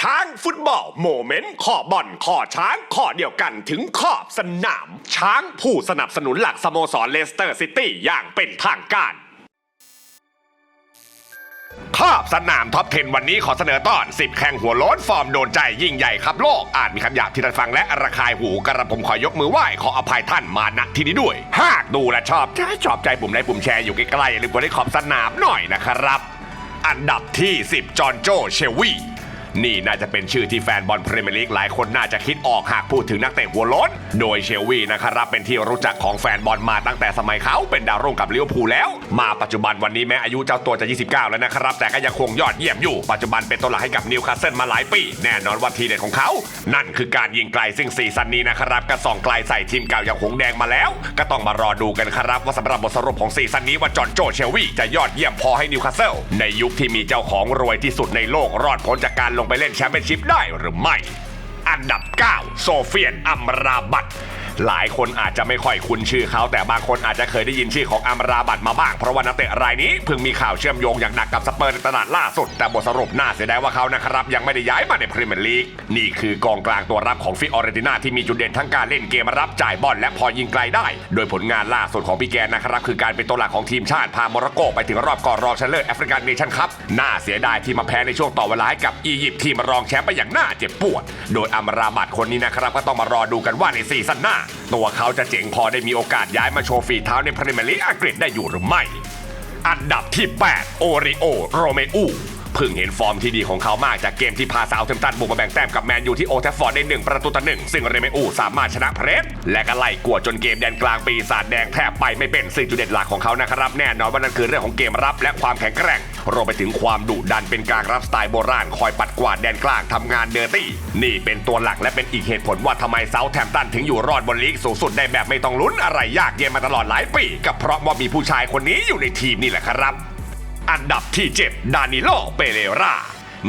ช้างฟุตบอลโมเมนต์ข้อบอลข้อช้างข้อเดียวกันถึงขอบสนาม ช้างผู้สนับสนุนหลักสโมสรเลสเตอร์ซิตี้อย่างเป็นทางการขอบสนามท็อป 10 วันนี้ขอเสนอตอน 10 แข่งหัวโล้นฟอร์มโดนใจยิ่งใหญ่ครับโลกอาจมีคำหยาบที่ท่านฟังและระคายหูกระผมขอยกมือไหว้ขออภัยท่านมาณที่นี้ด้วย หากดูและชอบถ้ชอบใจปุ่มในปุ่มแชร์อยู่ใกล้ๆอย่าลืมกดไลค์ขอบสนามหน่อยนะครับ อันดับที่ 10 จอห์นโจเชวี นี่น่าจะเป็นชื่อที่แฟนบอลพรีเมียร์ลีกหลายคนน่าจะคิดออกหากพูดถึงนักเตะหัวล้น โดยเชลวีนะครับเป็นที่รู้จักของแฟนบอลมาตั้งแต่สมัยเขาเป็นดาวรุ่งกับลิเวอร์พูลแล้ว มาปัจจุบันวันนี้แม้อายุเจ้าตัวจะ 29 แล้วนะครับ แต่ก็ยังคงยอดเยี่ยมอยู่ ปัจจุบันเป็นตัวหลักให้กับนิวคาสเซิลมาหลายปี แน่นอนว่าทีเด็ดของเขา นั่นคือการยิงไกลซึ่งซีซั่นนี้นะครับก็ส่องไกลใส่ทีมเก่าอย่างหงแดงมาแล้ว ก็ต้องมารอดูกันครับว่าสำหรับบทสรุปของซีซั่นนี้ว่าจอห์นโจเชลวีจะยอดเยี่ยมพอให้นิวคาสเซิลในยุคที่มีเจ้าของรวยที่สุดในโลกรอดพ้นจากการลงไปเล่นแชมเปี้ยนชิพได้หรือไม่ อันดับ 9 โซเฟียนอัมราบัต หลายคนอาจจะไม่ค่อยคุ้นชื่อเขา แต่บางคนอาจจะเคยได้ยินชื่อของอัมราบัตมาบ้าง เพราะว่านักเตะรายนี้เพิ่งมีข่าวเชื่อมโยงอย่างหนักกับสเปอร์ในตลาดล่าสุด แต่บทสรุปน่าเสียดายว่าเขานะครับยังไม่ได้ย้ายมาในพรีเมียร์ลีกนี่คือกองกลางตัวรับของฟิออเรนติน่าที่มีจุดเด่นทั้งการเล่นเกมรับจ่ายบอลและพอยิงไกลได้ โดยผลงานล่าสุดของพี่แกนนะครับคือการเป็นตัวหลักของทีมชาติพาโมร็อกโกไปถึงรอบก่อนรองชนะเลิศแอฟริกันเนชั่นคัพน่าเสียดายที่มาแพ้ในช่วงต่อเวลาให้กับอียิปต์ที่มารองแชมป์ไปอย่างน่าเจ็บปวด โดยอัมราบัตคนนี้นะครับก็ต้องมารอดูกันว่าในซีซั่นหน้าตัวเขาจะเจ๋งพอได้มีโอกาสย้ายมาโชว์ฝีเท้าในพรีเมียร์ลีกอังกฤษได้อยู่หรือไม่ อันดับที่ 8 โอริโอ โรเมอู เพิ่งเห็นฟอร์มที่ดีของเขามากจากเกมที่พาซาวเทมตันบุกมาแบ่งแต้มกับแมนยูที่โอลด์แทัฟฟอร์ดได้หนึ่งประตูต่อหนึ่งซึ่งเรเมอูสามารถชนะเพรสและก็ไล่กวดจนเกมแดนกลางปีศาจแดงแทบไปไม่เป็นซึ่งจุดเด่นหลักของเขานะครับแน่นอนว่านั่นคือเรื่องของเกมรับและความแข็งแกร่งรวมไปถึงความดุดันเป็นกางรับสไตล์โบราณคอยปัดกวาดแดนกลางทำงานเดอร์ตี้นี่เป็นตัวหลักและเป็นอีกเหตุผลว่าทำไมเซาแทมตันถึงอยู่รอดบนลีกสูงสุดได้แบบไม่ต้องลุ้นอะไรยากเย็นมาตลอดหลายปีก็เพราะว่ามีผู้ชายคนนี้อยู่ในทีมนี่แหละครับ อันดับที่ 7 ดานิโล เปเรรา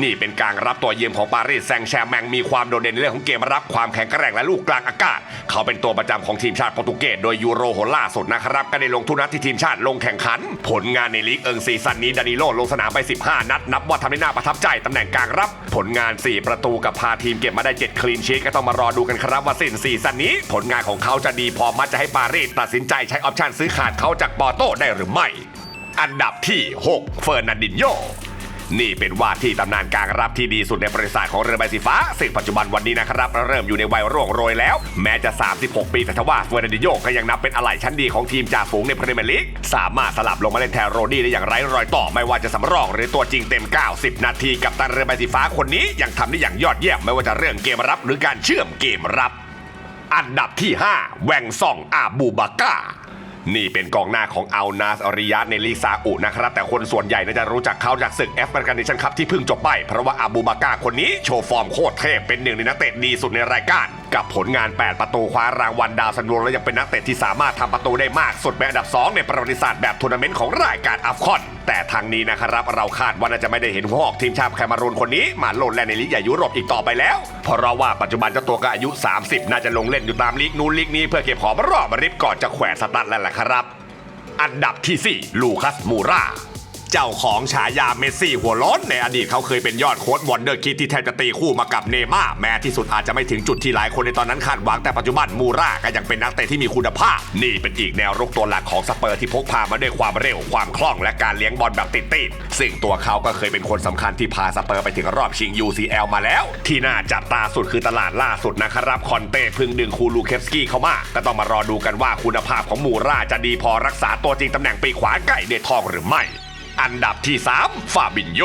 นี่เป็นการรับตัวเยืมของปารีสแซงแชร์แมงมีความโดดเด่นในเรื่องของเกมรับความแข็งแกร่งและลูกกลางอากาศ เขาเป็นตัวประจำของทีมชาติโปรตุเกสโดยยูโรโหล่าสุดนะครับ ก็ได้ลงทุนนัดที่ทีมชาติลงแข่งขัน ผลงานในลีกเอิงซีซั่นนี้ดานิโลลงสนามไป 15 นัด นับว่าทำได้น่าประทับใจตำแหน่งกลางรับ ผลงาน 4 ประตูกับพาทีมเก็บมาได้ 7 คลีนชีตก็ต้องมารอดูกันครับว่าสิ้นซีซั่นนี้ ผลงานของเขาจะดีพอมัดจะให้ปารีสตัดสินใจใช้ออปชันซื้อขาดเขาจากปอโต้ได้หรือไม่ อันดับที่ 6 เฟอร์นันดินโยนี่เป็นว่าที่ตำนานกลางรับที่ดีสุดในบริษัทของเรือใบสีฟ้า ซึ่งปัจจุบันวันนี้นะครับ เริ่มอยู่ในวัยร่วงโรยแล้ว แม้จะ 36 ปีแต่ทว่าเฟอร์นันดินโยก็ยังนับเป็นอะไหล่ชั้นดีของทีมจ่าฝูงในพรีเมียร์ลีก สามารถสลับลงมาเล่นแทนโรดี้ได้อย่างไร้รอยต่อ ไม่ว่าจะสำรองหรือตัวจริงเต็ม 90 นาทีกับตันเรือใบสีฟ้าคนนี้ยังทำได้อย่างยอดเยี่ยมไม่ว่าจะเรื่องเกมรับหรือการเชื่อมเกมรับ อันดับที่ 5 แวงซองอาบูบาก้า นี่เป็นกองหน้าของอัลนาสอริยะในลีกซาอุนะครับ แต่คนส่วนใหญ่น่าจะรู้จักเขาจากศึกแอฟริกันเนชั่นคัพที่เพิ่งจบไป เพราะว่าอาบูบาก้าคนนี้โชว์ฟอร์มโคตรเทพเป็นหนึ่งในนักเตะดีสุดในรายการ กับผลงาน 8 ประตูคว้ารางวัลดาวซันโวและยังเป็นนักเตะที่สามารถทำประตูได้มากสุดเป็นอันดับ 2 ในประวัติศาสตร์แบบทัวร์นาเมนต์ของรายการอัฟคอน แต่ทางนี้นะครับเราคาดว่าน่าจะไม่ได้เห็นหัวหอกทีมชาติแคมารูนคนนี้ มาโลดแล่นในลีกใหญ่ยุโรปอีกต่อไปแล้ว เพราะว่าปัจจุบันเจ้าตัวก็อายุ 30 น่าจะลงเล่นอยู่ตามลีกนู้นลีกนี้เพื่อเก็บหอมรอบมาริบก่อนจะแขวนสตัดแล้วล่ะครับ อันดับที่ 4 ลูคัสมูรา เจ้าของฉายาเมสซี่หัวร้นในอดีตเขาเคยเป็นยอดโค้ดวอนเดอร์คิดที่แทบจะตีคู่มากับเนม่าแม้ที่สุดอาจจะไม่ถึงจุดที่หลายคนในตอนนั้นคาดหวังแต่ปัจจุบันมูราก็ยังเป็นนักเตะที่มีคุณภาพ นี่เป็นอีกแนวรุกตัวหลักของสเปอร์ที่พกพามาด้วยความเร็วความคล่องและการเลี้ยงบอลแบบติดติดๆซึ่งตัวเขาก็เคยเป็นคนสำคัญที่พาสเปอร์ไปถึงรอบชิง UCL มาแล้ว ที่น่าจับตาสุดคือตลาดล่าสุดนะครับคอนเต้เพึ่งดึงคูลูเคฟสกี้เข้ามาก็ต้องมารอดูกันว่าคุณภาพของมูราจะดีพอรักษาตัวจริงตำแหน่งปีกขวาไก่ได้ทองหรือไม่ อันดับที่ 3 ฟาบินโย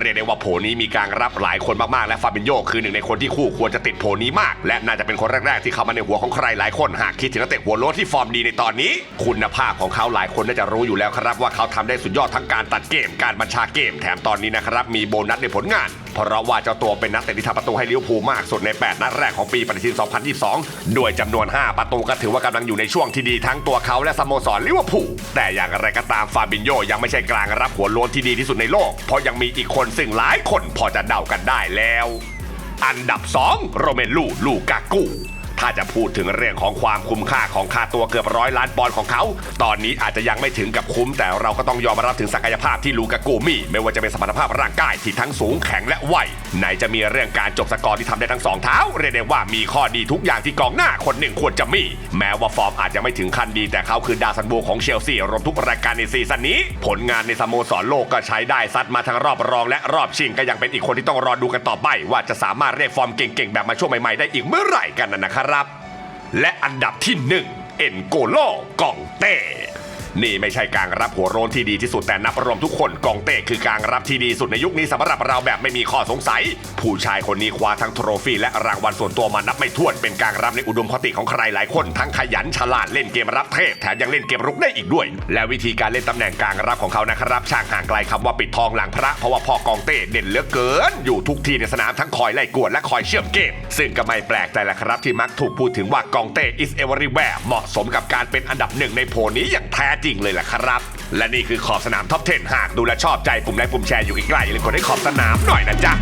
เรียกได้ว่าโผนี้มีการรับหลายคนมากๆ และฟาบินโยคือหนึ่งในคนที่คู่ควรจะติดโผนี้มาก และน่าจะเป็นคนแรกๆ ที่เข้ามาในหัวของใครหลายคนหากคิดถึงนักเตะหัวโล้นที่ฟอร์มดีในตอนนี้ คุณภาพของเขาหลายคนน่าจะรู้อยู่แล้วครับว่าเขาทำได้สุดยอดทั้งการตัดเกม การบัญชาเกม แถมตอนนี้นะครับมีโบนัสในผลงาน เพราะว่าเจ้าตัวเป็นนักเตะที่ทำประตูให้ลิเวอร์พูลมากสุดใน 8 นัดแรกของปีปฏิทิน 2022 ด้วยจำนวน 5 ประตูก็ถือว่ากำลังอยู่ในช่วงที่ดีทั้งตัวเขาและสโมสรลิเวอร์พูลแต่อย่างไรก็ตามฟาบินโยยังไม่ใช่กลางรับหัวโล้นที่ดีที่สุดในโลก เพราะยังมีอีกคนซึ่งหลายคนพอจะเดากันได้แล้ว อันดับ 2 โรเมลูลูกากู ถ้าจะพูดถึงเรื่องของความคุ้มค่าของค่าตัวเกือบร้อยล้านปอนด์ของเขา ตอนนี้อาจจะยังไม่ถึงกับคุ้ม แต่เราก็ต้องยอมรับถึงศักยภาพที่ลูกากูมีไม่ว่าจะเป็นสมรรถภาพร่างกายที่ทั้งสูงแข็งและไวไหนจะมีเรื่องการจบสกอร์ที่ทำได้ทั้งสองเท้าเรียกได้ว่ามีข้อดีทุกอย่างที่กองหน้าคนหนึ่งควรจะมี แม้ว่าฟอร์มอาจจะไม่ถึงขั้นดี แต่เขาคือดาวซันโบของเชลซีรวมทุกรายการในซีซั่นนี้ ผลงานในสโมสรโลกก็ใช้ได้ซัดมาทั้งรอบรองและรอบชิงก็ยังเป็นอีกคนที่ต้องรอดูกันต่อไป ว่าจะสามารถเรียกฟอร์มเก่งๆแบบมาช่วงใหม่ๆได้อีกเมื่อไหร่กันนะครับและอันดับที่หนึ่งเอ็นโกโลกองเต้ นี่ไม่ใช่การรับหัวโรนที่ดีที่สุดแต่นับรวมทุกคนกองเต้คือการรับที่ดีสุดในยุคนี้สำหรับเราแบบไม่มีข้อสงสัย ผู้ชายคนนี้คว้าทั้งโทรฟี่และรางวัลส่วนตัวมานับไม่ถ้วนเป็นการรับในอุดมคติของใครหลายคนทั้งขยันฉลาดเล่นเกมรับเทพแถมยังเล่นเกมรุกได้อีกด้วย และวิธีการเล่นตำแหน่งกางรับของเขานะครับช่างห่างไกลคำว่าปิดทองหลังพระเพราะว่าพ่อกองเต้เด่นเหลือเกิน อยู่ทุกที่ในสนามทั้งคอยไล่กวดและคอยเชื่อมเกม ซึ่งก็ไม่แปลกใจแหละครับที่มักถูกพูดถึงว่ากองเต้ is everywhere เหมาะสมกับการเป็นอันดับหนึ่งในโพนี้อย่างแท้จริงเลยล่ะครับ และนี่คือขอบสนามท็อป 10 หากดูและชอบใจปุ่มไลค์ปุ่มแชร์อยู่ใกล้ๆอย่าลืมกดให้ขอบสนามหน่อยนะจ๊ะ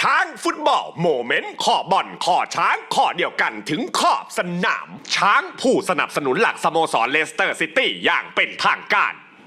ช้างฟุตบอลโมเมนต์ขอบอลขอช้างขอเดียวกันถึงขอบสนาม ช้างผู้สนับสนุนหลักสโมสรเลสเตอร์ซิตี้อย่างเป็นทางการ